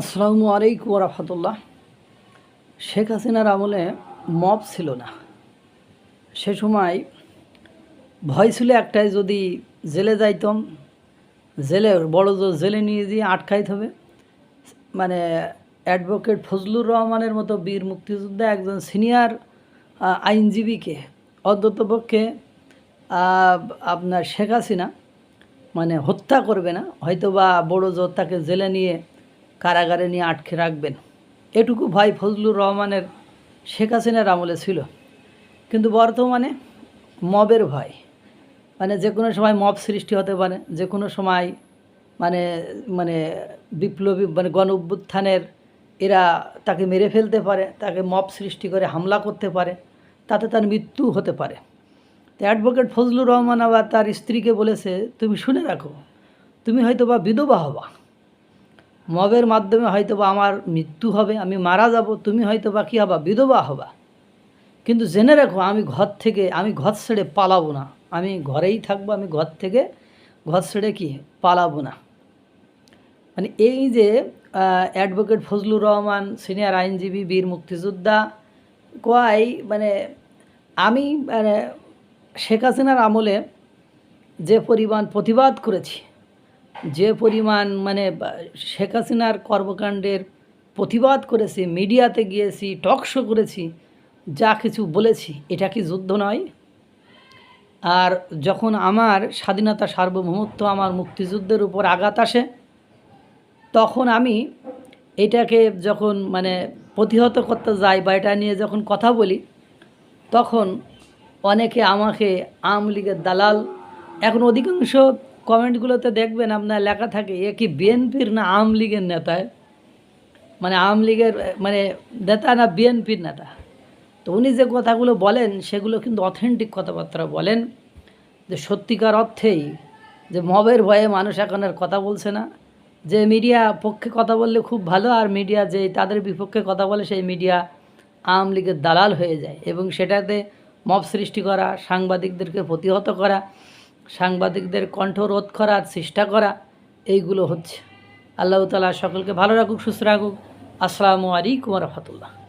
আসসালামু আলাইকুম রহমতুল্লাহ। শেখ হাসিনার আমলে মব ছিল না। সে সময় ভয় ছিল একটাই, যদি জেলে যাইতাম, জেলে, বড় জোর জেলে নিয়ে দিয়ে আটকাইতে হবে। মানে অ্যাডভোকেট ফজলুর রহমানের মতো বীর মুক্তিযোদ্ধা একজন সিনিয়র আইনজীবীকে অন্ততপক্ষে আপনার শেখ হাসিনা মানে হত্যা করবে না। হয়তো বা বড় জোর তাকে জেলে নিয়ে কারাগারে নিয়ে আটকে রাখবেন। এটুকু ভাই ফজলুর রহমানের শেখ হাসিনার আমলে ছিল। কিন্তু বর্তমানে মবের ভয় মানে যে কোনো সময় মব সৃষ্টি হতে পারে, যে কোনো সময় মানে মানে বিপ্লবী মানে গণ অভ্যুত্থানের এরা তাকে মেরে ফেলতে পারে, তাকে মব সৃষ্টি করে হামলা করতে পারে, তাতে তার মৃত্যু হতে পারে। তো অ্যাডভোকেট ফজলুর রহমান আবার তার স্ত্রীকে বলেছে, তুমি শুনে রাখো, তুমি হয়তো বা বিধবা হবা। মবের মাধ্যমে হয়তো বা আমার মৃত্যু হবে, আমি মারা যাব, তুমি হয়তো বা কী হবা, বিধবা হবা। কিন্তু জেনে রাখো, আমি ঘর থেকে, আমি ঘর ছেড়ে পালাবো না। আমি ঘরেই থাকব, আমি ঘর থেকে, ঘর ছেড়ে কি পালাবো না। মানে এই যে অ্যাডভোকেট ফজলুর রহমান, সিনিয়র আইনজীবী, বীর মুক্তিযোদ্ধা, কয় মানে আমি মানে শেখ হাসিনার আমলে যে পরিমাণ প্রতিবাদ করেছি যে পরিমাণ মানে শেখ হাসিনার কর্মকাণ্ডের প্রতিবাদ করেছি, মিডিয়াতে গিয়েছি, টক শো করেছি, যা কিছু বলেছি, এটা কি যুদ্ধ নয়? আর যখন আমার স্বাধীনতা সার্বভৌমত্ব আমার মুক্তিযুদ্ধের উপর আঘাত আসে, তখন আমি এটাকে যখন মানে প্রতিহত করতে যাই বা এটা নিয়ে যখন কথা বলি, তখন অনেকে আমাকে আওয়ামী লীগের দালাল, এখন অধিকাংশ কমেন্টগুলোতে দেখবেন আপনার লেখা থাকে, এ কি বিএনপির না আওয়ামী লীগের নেতায় মানে আওয়ামী লীগের মানে নেতা না বিএনপির নেতা? তো উনি যে কথাগুলো বলেন, সেগুলো কিন্তু অথেন্টিক কথাবার্তা বলেন, যে সত্যিকার অর্থেই যে মবের ভয়ে মানুষ এখন আর কথা বলছে না। যে মিডিয়া পক্ষে কথা বললে খুব ভালো, আর মিডিয়া যে তাদের বিপক্ষে কথা বলে, সেই মিডিয়া আওয়ামী লীগের দালাল হয়ে যায়। এবং সেটাতে মব সৃষ্টি করা, সাংবাদিকদেরকে প্রতিহত করা সাংবাদিকদের কণ্ঠ রোধ করার চেষ্টা করা, এইগুলো হচ্ছে। আল্লাহ তালা সকলকে ভালো রাখুক, সুস্থ রাখুক। আসসালামু আলাইকুম রহমতুল্লাহ।